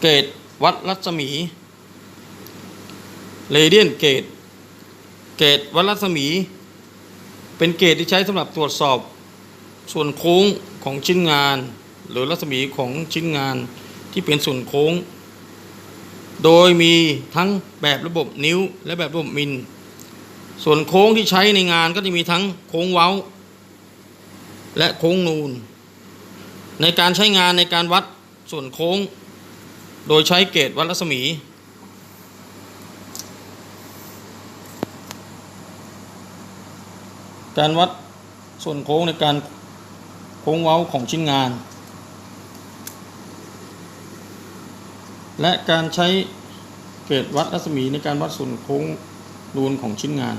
เกรดวัดรัศมี เรเดียนเกรดเกรดวัดรัศมี เป็นเกรดที่ใช้สำหรับตรวจสอบ ส่วนโค้งของชิ้นงาน หรือรัศมีของชิ้นงานที่เป็นส่วนโค้ง โดยมีทั้งแบบระบบนิ้ว และแบบระบบมิลส่วนโค้งที่ใช้ในงานก็จะมีทั้งโค้งเว้า และโค้งนูน ในการใช้งานในการวัดส่วนโค้ง โดยใช้เกรดวัดรัศมี การวัดส่วนโค้งในการโค้งเว้าของชิ้นงาน และการใช้เกรดวัดรัศมีในการวัดส่วนโค้งนูนของชิ้นงาน